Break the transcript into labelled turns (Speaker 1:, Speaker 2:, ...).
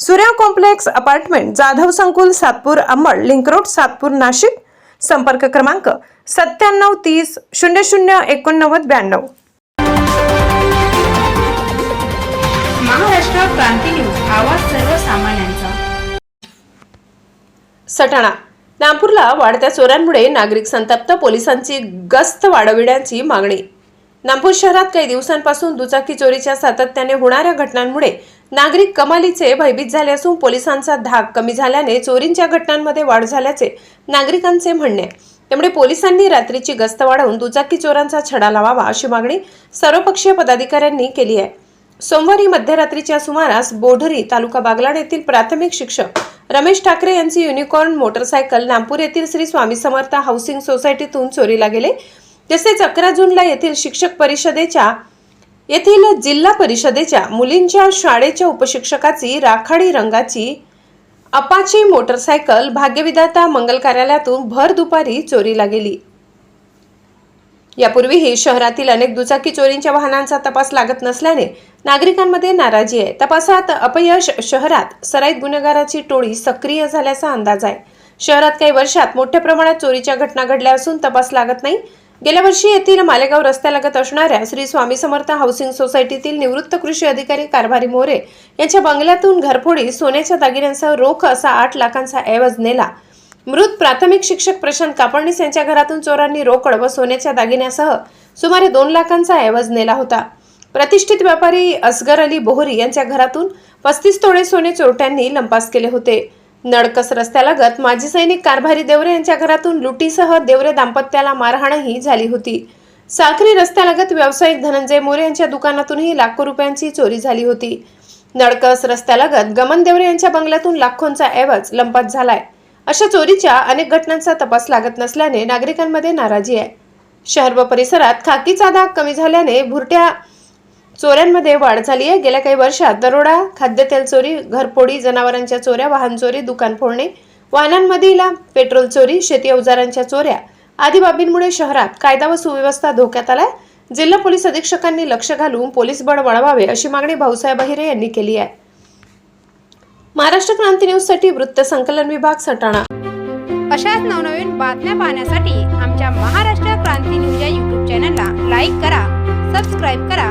Speaker 1: Surya complex apartment Jadhav संकुल Satpur Ambad link road Satpur Nashik. संपर्क क्रमांक सत्त्याण्णव तीस शून्य शून्य एकोणनव्वद ब्याण्णव.
Speaker 2: महाराष्ट्र क्रांती न्यूज आवाज सर्वसामान्यांचा.
Speaker 1: सटाणा. नागपूरला वाढत्या चोऱ्यांमुळे नागरिक संतप्त पोलिसांची गस्त वाढविण्याची मागणी. नागपूर शहरात काही दिवसांपासून दुचाकी चोरीच्या सातत्याने होणाऱ्या घटनांमुळे नागरिक कमालीचे भयभीत झाले असून पोलिसांचा धाक कमी झाल्याने चोरींच्या घटनांमध्ये वाढ झाल्याचे नागरिकांचे म्हणणे आहे. त्यामुळे पोलिसांनी रात्रीची गस्त वाढवून दुचाकी चोरांचा छडा लावावा अशी मागणी सर्वपक्षीय पदाधिकाऱ्यांनी केली आहे. सोमवारी मध्यरात्रीच्या सुमारास बोढरी तालुका बागलाण येथील प्राथमिक शिक्षक रमेश ठाकरे यांची युनिकॉर्न मोटरसायकल नागपूर येथील श्री स्वामी समर्थ हाऊसिंग सोसायटीतून चोरीला गेले. तसेच अकरा जूनला येथील शिक्षक परिषदेच्या येथील जिल्हा परिषदेच्या मुलींच्या शाळेच्या उपशिक्षकाची राखाडी रंगाची अपाची मोटरसायकल भाग्यविधाता मंगल कार्यालयातून भर दुपारी चोरीला गेली. यापूर्वीही शहरातील अनेक दुचाकी चोरींच्या वाहनांचा तपास लागत नसल्याने नागरिकांमध्ये नाराजी आहे. तपासात अपयश शहरात सराईत गुन्हेगाराची टोळी सक्रिय झाल्याचा अंदाज आहे. शहरात काही वर्षात मोठ्या प्रमाणात चोरीच्या घटना घडल्या असून तपास लागत नाही. गेल्या वर्षी येथील मालेगाव रस्त्यालगत असणाऱ्या श्री स्वामी समर्थ हाऊसिंग सोसायटीतील निवृत्त कृषी अधिकारी कारभारी मोरे यांच्या बंगल्यातून घरफोडी सोन्याच्या दागिन्यांसह रोख असा आठ लाखांचा ऐवज नेला. मृत प्राथमिक शिक्षक प्रशांत कापडणीस यांच्या घरातून चोरांनी रोकड व सोन्याच्या दागिन्यासह सुमारे दोन लाखांचा ऐवज नेला होता. प्रतिष्ठित व्यापारी असगर अली बोहरी यांच्या घरातून पस्तीस तोळे सोने चोरट्यांनी लंपास केले होते. नडकस रस्त्यालगत माजी सैनिक कारभारी देवरे यांच्या घरातून लुटीसह देवरे दाम्पत्याला मारहाणही झाली होती. साखरी रस्त्यालगत व्यावसायिक धनंजय मोरे यांच्या दुकानातूनही लाखो रुपयांची चोरी झाली होती. नडकस रस्त्यालगत गमन देवरे यांच्या बंगल्यातून लाखोंचा ऐवज लंपात झालाय. अशा चोरीच्या अनेक घटनांचा तपास लागत नसल्याने नागरिकांमध्ये नाराजी आहे. शहर व परिसरात खाकीचा दाग कमी झाल्याने भुरट्या चोऱ्यांमध्ये वाढ झाली आहे गेल्या काही वर्षात दरोडा खाद्यतेल चोरी घरफोडी जनावरांच्या चोऱ्या वाहन चोरी दुकान फोडणे वाहनांमधील पेट्रोल चोरी शेती अवजारांच्या चोऱ्या आदी बाबींमुळे शहरात कायदा व सुव्यवस्था धोक्यात आलाय. जिल्हा पोलीस अधीक्षकांनी लक्ष घालून पोलीस बळ वळवावे अशी मागणी भाऊसाहेब अहिरे यांनी केली आहे. महाराष्ट्र क्रांती न्यूजसाठी वृत्त संकलन विभाग सटाणा.
Speaker 2: अशाच नवनवीन बातम्या पाहण्यासाठी आमच्या महाराष्ट्र क्रांती न्यूज या यूट्यूब चॅनलला लाईक करा सबस्क्राईब करा